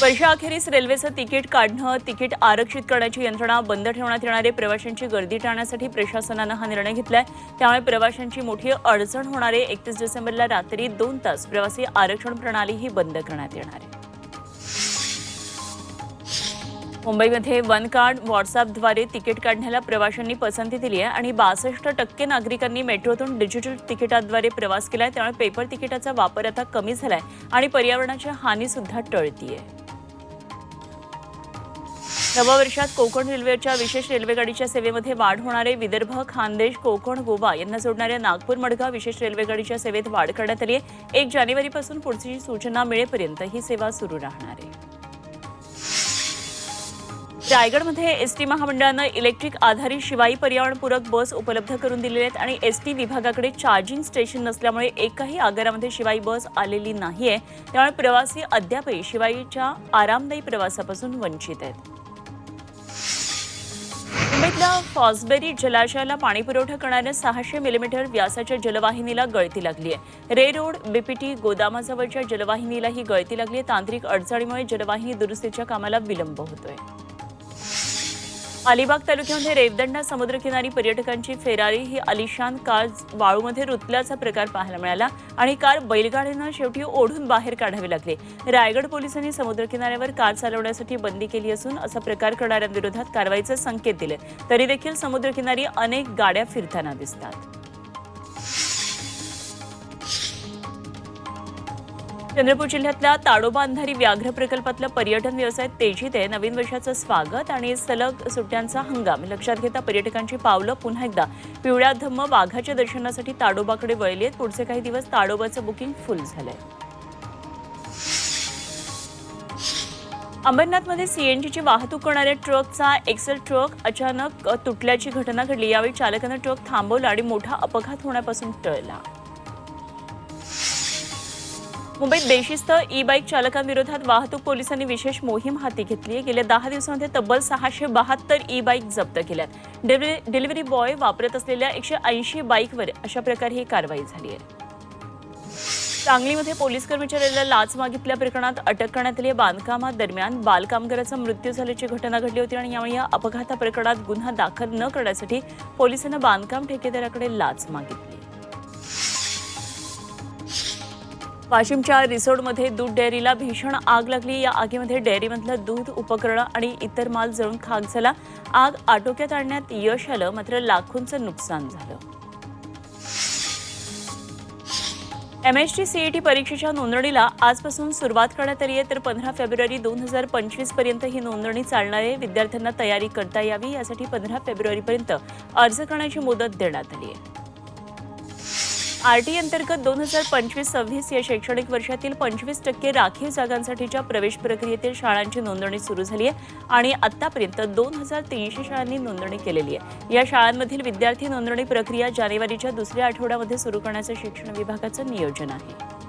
वर्षाअखेरीस रेल्वेचं तिकीट काढणं तिकीट आरक्षित करण्याची यंत्रणा बंद ठेवण्यात येणारे प्रवाशांची गर्दी टाळण्यासाठी प्रशासनानं हा निर्णय घेतलाय. त्यामुळे प्रवाशांची मोठी अडचण होणारे एकतीस डिसेंबरला रात्री दोन तास प्रवासी आरक्षण प्रणाली ही बंद करण्यात येणार आहे. मुंबईमध्ये वन कार्ड व्हॉट्सअपद्वारे तिकीट काढण्याला प्रवाशांनी पसंती दिली आहे आणि बासष्ट टक्के नागरिकांनी मेट्रोतून डिजिटल तिकिटाद्वारे प्रवास केला आहे त्यामुळे पेपर तिकिटाचा वापर आता कमी झालाय आणि पर्यावरणाची हानीसुद्धा टळती आहे नव्या वर्षात कोकण रेल्वेच्या विशेष रेल्वेगाडीच्या सेवेमध्ये वाढ होणारे विदर्भ खानदेश कोकण गोवा यांना जोडणाऱ्या नागपूर मडगाव विशेष रेल्वेगाडीच्या सेवेत वाढ करण्यात आली आहे. एक जानेवारीपासून पुढची सूचना मिळेपर्यंत ही सेवा सुरू राहणार आहे. रायगडमध्ये एसटी महामंडळानं इलेक्ट्रिक आधारित शिवाई पर्यावरणपूरक बस उपलब्ध करून दिलेल्या आहेत आणि एसटी विभागाकडे चार्जिंग स्टेशन नसल्यामुळे एकाही आगारामध्ये शिवाई बस आलेली नाहीये. त्यामुळे प्रवासी अद्यापही शिवाईच्या आरामदायी प्रवासापासून वंचित आहेत. मुंबईतल्या फॉसबेरी जलाशयाला पाणीपुरवठा करणाऱ्या सहाशे मिलीमीटर व्यासाच्या जलवाहिनीला गळती लागली आहे. रे रोड बीपीटी गोदामाजवळच्या जलवाहिनीला ही गळती लागली आहे. तांत्रिक अडचणीमुळे जलवाहिनी दुरुस्तीच्या कामाला विलंब होतोय. अलिबाग तालुक्यामध्ये रेवदंडा समुद्रकिनारी पर्यटकांची फेरारी ही अलिशान कार वाळूमध्ये रुतल्याचा प्रकार पाहायला मिळाला आणि कार बैलगाडीनं शेवटी ओढून बाहेर काढावी लागली. रायगड पोलिसांनी समुद्रकिनाऱ्यावर कार चालवण्यासाठी बंदी केली असून असा प्रकार करणाऱ्यांविरोधात कारवाईचे संकेत दिले. तरी देखील समुद्रकिनारी अनेक गाड्या फिरताना दिसतात. चंद्रपूर जिल्ह्यातल्या ताडोबा अंधारी व्याघ्र प्रकल्पातलं पर्यटन व्यवसाय तेजीत आहे. नवीन वर्षाचं स्वागत आणि सलग सुट्ट्यांचा हंगाम. लक्षात घेता पर्यटकांची पावलं पुन्हा एकदा. पिवळ्या धम्म वाघाच्या दर्शनासाठी ताडोबाकडे वळली आहेत. पुढचे काही दिवस ताडोबाचं बुकिंग फुल झालंय. अंबरनाथमध्ये सीएनजीची वाहतूक करणाऱ्या ट्रकचा एक्सेल ट्रक अचानक तुटल्याची घटना घडली. यावेळी चालकानं ट्रक थांबवला आणि मोठा अपघात होण्यापासून टळला. मुंबईत बेशिस्त ई बाईक चालकांविरोधात वाहतूक पोलिसांनी विशेष मोहीम हाती घेतली आहे गेल्या दहा दिवसांमध्ये तब्बल सहाशे बहात्तर ई बाईक जप्त केल्यात. डिलिव्हरी बॉय वापरत असलेल्या एकशे ऐंशी बाईकवर अशा प्रकारे ही कारवाई झाली आहे. सांगलीमध्ये पोलीस कर्मचाऱ्याला लाच मागितल्या प्रकरणात अटक करण्यात आली बांधकामादरम्यान बालकामगाराचा मृत्यू झाल्याची घटना घडली होती आणि यामुळे या अपघाता प्रकरणात गुन्हा दाखल न करण्यासाठी पोलिसांना बांधकाम ठेकेदाराकडे लाच मागितली वाशिमच्या रिसोडमध्ये दूध डेअरीला भीषण आग लागली. या आगीमध्ये डेअरीमधलं दूध उपकरणं आणि इतर माल जळून खाक झाला. आग आटोक्यात आणण्यात यश आलं मात्र लाखोंचं नुकसान झालं. एमएसटी सीईटी परीक्षेच्या नोंदणीला आजपासून सुरुवात करण्यात आली आहे तर पंधरा फेब्रुवारी दोन हजार पंचवीसपर्यंत ही नोंदणी चालणार आहे. विद्यार्थ्यांना तयारी करता यावी यासाठी पंधरा फेब्रुवारीपर्यंत अर्ज करण्याची मुदत देण्यात आली आहे. आरटी अंतर्गत दोन हजार पंचवीस सव्वीस या शैक्षणिक वर्षातील पंचवीस टक्के राखीव जागांसाठीच्या प्रवेश प्रक्रियेतील शाळांची नोंदणी सुरू झाली आहे आणि आतापर्यंत दोन हजार तीनशे शाळांनी नोंदणी केलेली आहे. या शाळांमधील विद्यार्थी नोंदणी प्रक्रिया जानेवारीच्या दुसऱ्या आठवड्यामध्ये सुरू करण्याचं शिक्षण विभागाचं नियोजन आहे.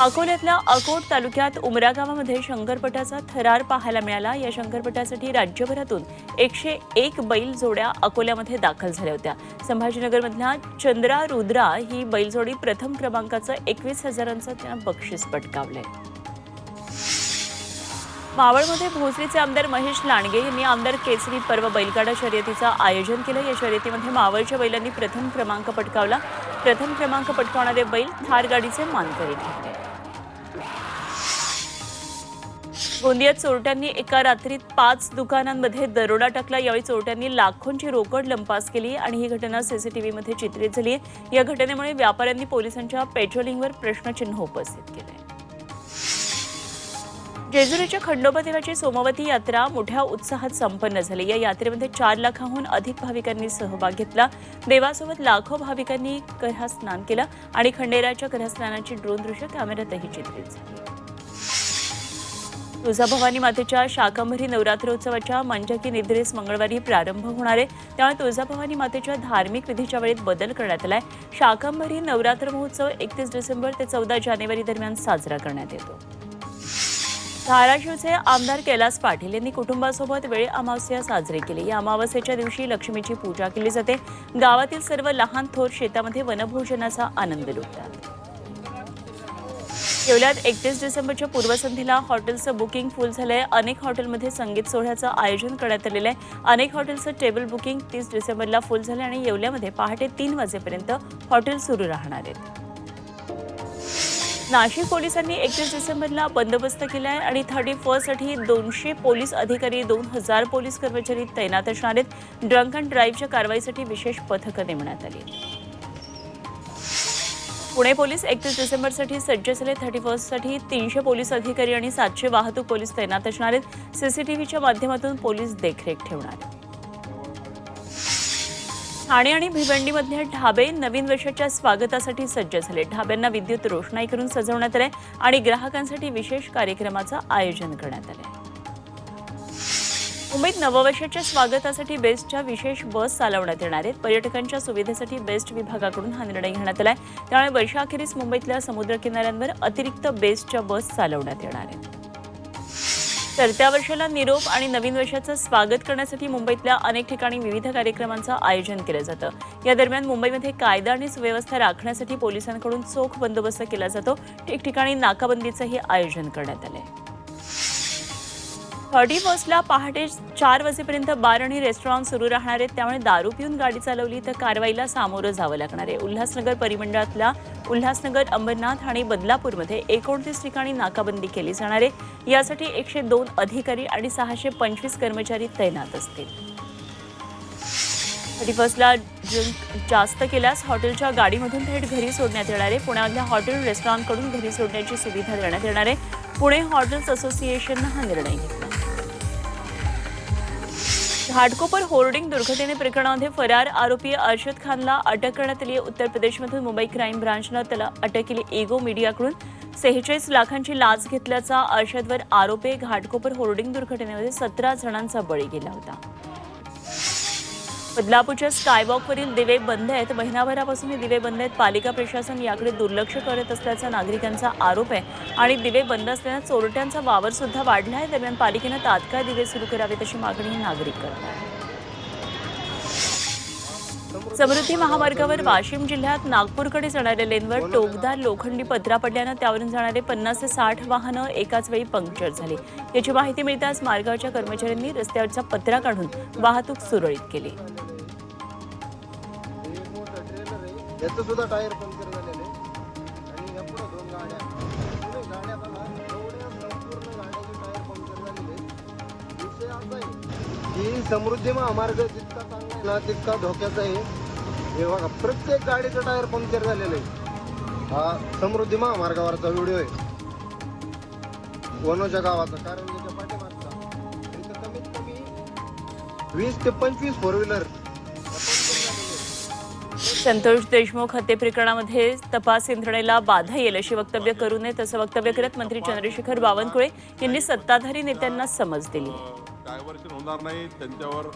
अकोल्यातल्या अकोट तालुक्यात उमरा गावामध्ये शंकरपटाचा थरार पाहायला मिळाला. या शंकरपटासाठी राज्यभरातून एकशे एक बैल जोड्या अकोल्यामध्ये दाखल झाल्या होत्या. संभाजीनगरमधल्या चंद्रा रुद्रा ही बैलजोडी प्रथम क्रमांकाचं एकवीस हजारांचं त्यांना बक्षीस पटकावलंय. मावळमध्ये भोसरीचे आमदार महेश लांडगे यांनी आमदार केसरी पर्व बैलगाडा शर्यतीचं आयोजन केलं. या शर्यतीमध्ये मावळच्या बैलांनी प्रथम क्रमांक पटकावला. प्रथम क्रमांक पटकावणारे बैल थार गाडीचे मानकरी ठरले. गोंदियात चोरट्यांनी एका रात्रीत पाच दुकानांमध्ये दरोडा टाकला. यावेळी चोरट्यांनी लाखोंची रोकड लंपास केली आणि ही घटना सीसीटीव्हीमध्ये चित्रित झाली. या घटनेमुळे व्यापाऱ्यांनी पोलिसांच्या पेट्रोलिंगवर प्रश्नचिन्ह उपस्थित केले. जेजुरीच्या खंडोबा देवाची सोमवती यात्रा मोठ्या उत्साहात संपन्न झाली. या यात्रेमध्ये चार लाखाहून अधिक भाविकांनी सहभाग घेतला. देवासोबत लाखो भाविकांनी करहा स्नान केलं आणि खंडेराच्या क्रहास्नानाची ड्रोन दृश्य कॅमेऱ्यातही चित्रित झाली. तुळजाभवानी मातेच्या शाकंभरी नवरात्रोत्सवाच्या मंजकी निद्रेस मंगळवारी प्रारंभ होणार आहे. त्यामुळे तुळजाभवानी मातेच्या धार्मिक विधीच्या वेळेत बदल करण्यात आलाय. शाकंभरी नवरात्र महोत्सव एकतीस डिसेंबर ते चौदा जानेवारी दरम्यान साजरा करण्यात येतो. धाराशिवचे आमदार कैलास पाटील यांनी कुटुंबासोबत वेळ अमावस्या साजरी केली. या अमावस्येच्या दिवशी लक्ष्मीची पूजा केली जाते. गावातील सर्व लहान थोर शेतामध्ये वनभोजनाचा आनंद लुटतात. येवल्यात एकतीस डिसेंबरच्या पूर्वसंध्येला हॉटेलचं बुकिंग फुल झालंय. अनेक हॉटेलमध्ये संगीत सोहळ्याचं आयोजन करण्यात आलेलं आहे. अनेक हॉटेलचं टेबल बुकिंग तीस डिसेंबरला फुल झालं आणि येवल्यामध्ये पहाटे तीन वाजेपर्यंत हॉटेल सुरू राहणार आहेत नाशिक पोलिसांनी एकतीस डिसेंबरला बंदोबस्त केला आहे आणि थर्टी फर्स्टसाठी दोनशे पोलीस अधिकारी दोन हजार पोलीस कर्मचारी तैनात असणार आहेत. ड्रंक अँड ड्राईव्हच्या कारवाईसाठी विशेष पथकं नेमण्यात आली पुणे पोलीस एकतीस डिसेंबरसाठी सज्ज झाले. थर्टी फर्स्टसाठी तीनशे पोलीस अधिकारी आणि सातशे वाहतूक पोलीस तैनात असणार आहेत. सीसीटीव्हीच्या माध्यमातून पोलीस देखरेख ठेवणार आहेत. ठाणे आणि भिवंडीमधले ढाबे नवीन वर्षाच्या स्वागतासाठी सज्ज झाले. ढाब्यांना विद्युत रोषणाई करून सजवण्यात आले आणि ग्राहकांसाठी विशेष कार्यक्रमाचं आयोजन करण्यात आलं. मुंबईत नववर्षाच्या स्वागतासाठी बेस्टच्या विशेष बस चालवण्यात येणार आहेत. पर्यटकांच्या सुविधेसाठी बेस्ट विभागाकडून हा निर्णय घेण्यात आला आहे त्यामुळे वर्षाअखेरीस मुंबईतल्या समुद्र किनाऱ्यांवर अतिरिक्त बेस्टच्या बस चालवण्यात येणार आहेत. तरत्या वर्षाला निरोप आणि नवीन वर्षाचं स्वागत करण्यासाठी मुंबईतल्या अनेक ठिकाणी विविध कार्यक्रमांचं आयोजन केलं जातं. या दरम्यान मुंबईमध्ये कायदा आणि सुव्यवस्था राखण्यासाठी पोलिसांकडून चोख बंदोबस्त केला जातो. ठिकठिकाणी नाकाबंदीचंही आयोजन करण्यात आलंय. थर्टी फर्स्टला पहाटे चार वाजेपर्यंत बार आणि रेस्टॉरंट सुरू राहणार आहेत. त्यामुळे दारू पिऊन गाडी चालवली तर कारवाईला सामोरं जावं लागणार आहे. उल्हासनगर परिमंडळातल्या उल्हासनगर अंबरनाथ आणि बदलापूरमध्ये एकोणतीस ठिकाणी नाकाबंदी केली जाणार आहे. यासाठी एकशे दोन अधिकारी आणि सहाशे पंचवीस कर्मचारी तैनात असतील. थर्टी फर्स्टला ड्रिंक जास्त केल्यास हॉटेलच्या गाडीमधून थेट घरी सोडण्यात येणार आहे. पुण्यामधल्या हॉटेल रेस्टॉरंटकडून घरी सोडण्याची सुविधा देण्यात येणार आहे. पुणे हॉटेल्स असोसिएशननं हा निर्णय घेतला. घाटकोपर होर्डिंग दुर्घटने प्रकरणामध्ये फरार आरोपी अर्शद खानला अटक करण्यात आली आहे. उत्तर प्रदेशमधून मुंबई क्राईम ब्रांचनं त्याला अटक केली. एगो मीडियाकडून सेहेचाळीस लाखांची लाच घेतल्याचा अर्शदवर आरोपी घाटकोपर होर्डिंग दुर्घटनेमध्ये सतरा जणांचा बळी गेला होता. बदलापूरच्या स्कायवॉकवरील दिवे बंद आहेत. महिनाभरापासून हे दिवे बंद आहेत. पालिका प्रशासन याकडे दुर्लक्ष करत असल्याचा नागरिकांचा आरोप आहे. आणि दिवे बंद असल्यानं चोरट्यांचा वावर सुद्धा वाढला आहे. दरम्यान पालिकेनं तात्काळ दिवे सुरू करावेत अशी मागणी नागरिक करत आहेत समृद्धी महामार्गावर वाशिम जिल्ह्यात नागपूरकडे जाणाऱ्या लेनवर टोकदार लोखंडी पत्रा पडल्यानं त्यावरून जाणारे पन्नास ते साठ वाहनं एकाच वेळी पंक्चर झाली. याची माहिती मिळताच मार्गावरच्या कर्मचाऱ्यांनी रस्त्यावरचा पत्रा काढून वाहतूक सुरळीत केली. समृद्धी महामार्ग जितका ना तितका धोक्याचा आहे हे बघा प्रत्येक गाडीचं टायर पंक्चर झालेलं आहे. हा समृद्धी महामार्गावरचा व्हिडिओ आहे. वनोच्या गावाचा कारण त्याच्या पाठीमागचा. इथं कमीत कमी वीस ते पंचवीस फोर व्हीलर संतोष देशमुख हत्ये प्रकरणामध्ये तपास यंत्रणेला बाधा येईल अशी वक्तव्य करू नये तसं वक्तव्य करत मंत्री चंद्रशेखर बावनकुळे यांनी सत्ताधारी नेत्यांना समज दिली. डायव्हर्शन होणार नाही त्यांच्यावर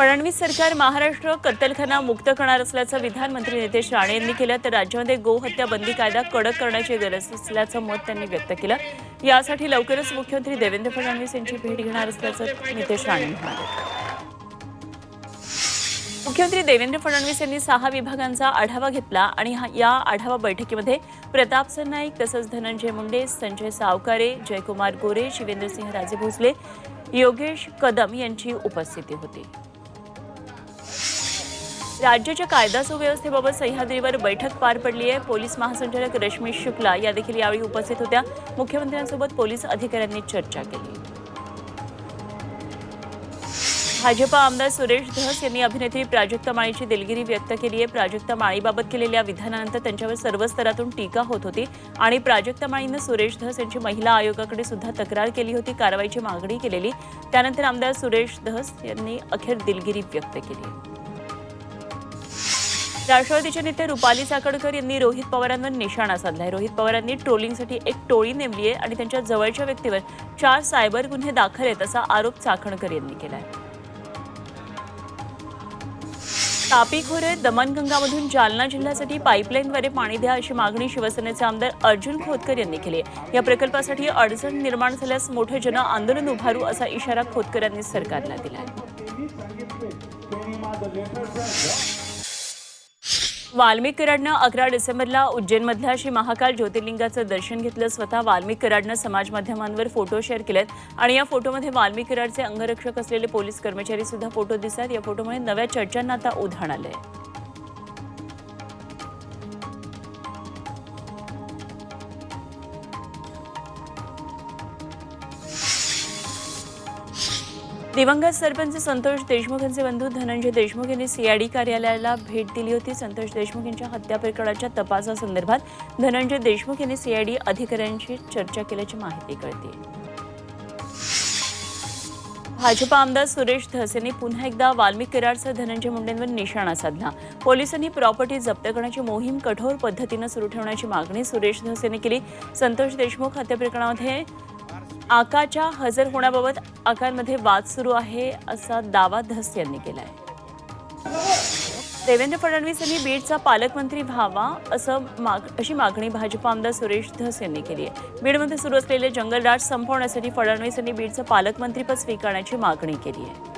फडणवीस सरकार महाराष्ट्र कत्तलखाना मुक्त करणार असल्याचं विधान मंत्री नितेश राणे यांनी केलं तर राज्यामध्ये गोहत्या बंदी कायदा कडक करण्याची गरज असल्याचं मत त्यांनी व्यक्त केलं. यासाठी लवकरच मुख्यमंत्री देवेंद्र फडणवीस यांची भेट घेणार असल्याचं नितेश राणे म्हणाले. मुख्यमंत्री देवेंद्र फडणवीस यांनी सहा विभागांचा आढावा घेतला आणि या आढावा बैठकीमध्ये प्रताप सरनाईक तसंच धनंजय मुंडे संजय सावकारे जयकुमार गोरे शिवेंद्रसिंह राजे भोसले योगेश कदम यांची उपस्थिती होती. राज्याच्या कायदा सुव्यवस्थेबाबत सह्याद्रीवर बैठक पार पडली आहे. पोलीस महासंचालक रश्मी शुक्ला या देखील यावेळी उपस्थित होत्या. मुख्यमंत्र्यांसोबत पोलीस अधिकाऱ्यांनी चर्चा केली. भाजपा आमदार सुरेश धस यांनी अभिनेत्री प्राजक्ता माळीची दिलगिरी व्यक्त केली आहे. प्राजक्ता माळीबाबत केलेल्या विधानानंतर त्यांच्यावर सर्व स्तरातून टीका होत होती आणि प्राजक्ता माळीनं सुरेश धस यांची महिला आयोगाकडे सुद्धा तक्रार केली होती कारवाईची मागणी केलेली. त्यानंतर आमदार सुरेश धस यांनी अखेर दिलगिरी व्यक्त केली राष्ट्रवादीचे नेते रुपाली साकडकर यांनी रोहित पवारांवर निशाणा साधलाय. रोहित पवारांनी ट्रोलिंगसाठी एक टोळी नेमली आहे आणि त्यांच्या जवळच्या व्यक्तीवर चार सायबर गुन्हे दाखल आहेत असा आरोप चाकणकर यांनी केलाय. तापी खोरे दमणगंगामधून जालना जिल्ह्यासाठी पाईपलाईनद्वारे पाणी द्या अशी मागणी शिवसेनेचे आमदार अर्जुन खोतकर यांनी केली आहे. या प्रकल्पासाठी अडचण निर्माण झाल्यास मोठे जन आंदोलन उभारू असा इशारा खोतकर यांनी सरकारला दिला आहे वाल्मिक कराडनं अकरा डिसेंबरला उज्जैनमधल्या श्री महाकाल ज्योतिर्लिंगाचं दर्शन घेतलं. स्वतः वाल्मिक कराडनं समाज माध्यमांवर फोटो शेअर केलेत. आणि या फोटोमध्ये वाल्मिक कराडचे अंगरक्षक असलेले पोलीस कर्मचारी सुद्धा फोटो दिसतात या फोटोमुळे नव्या चर्चांना आता उधाण आलंय. दिवंगत सरपंच संतोष देशमुख यांचे बंधू धनंजय देशमुख यांनी सीआयडी कार्यालयाला भेट दिली होती. संतोष देशमुख यांच्या हत्या प्रकरणाच्या तपासासंदर्भात धनंजय देशमुख यांनी सीआयडी अधिकाऱ्यांशी चर्चा केल्याची माहिती कळते. भाजपा आमदार सुरेश धस यांनी पुन्हा एकदा वाल्मिक कराडसह धनंजय मुंडेंवर निशाणा साधला. पोलिसांनी प्रॉपर्टी जप्त करण्याची मोहीम कठोर पद्धतीनं सुरू ठेवण्याची मागणी सुरेश धस यांनी केली. संतोष देशमुख हत्या प्रकरणामध्ये आकाच्या हजर होण्याबाबत आकांमध्ये वाद सुरू आहे असा दावा धस यांनी केला आहे देवेंद्र फडणवीस यांनी बीडचा पालकमंत्री व्हावा असं माग अशी मागणी भाजपा आमदार सुरेश धस यांनी केली आहे. बीडमध्ये सुरू असलेले जंगलराज संपवण्यासाठी फडणवीस यांनी बीडचं पालकमंत्रीपद स्वीकारण्याची मागणी केली आहे.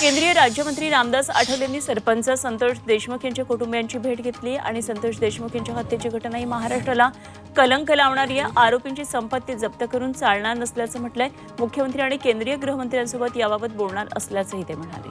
केंद्रीय राज्यमंत्री रामदास आठवले यांनी सरपंच संतोष देशमुख यांच्या कुटुंबियांची भेट घेतली आणि संतोष देशमुख यांच्या हत्येची घटना ही महाराष्ट्राला कलंक लावणारी या आरोपींची संपत्ती जप्त करून चालणार नसल्याचं म्हटलंय. मुख्यमंत्री आणि केंद्रीय गृहमंत्र्यांसोबत याबाबत बोलणार असल्याचंही ते म्हणाले.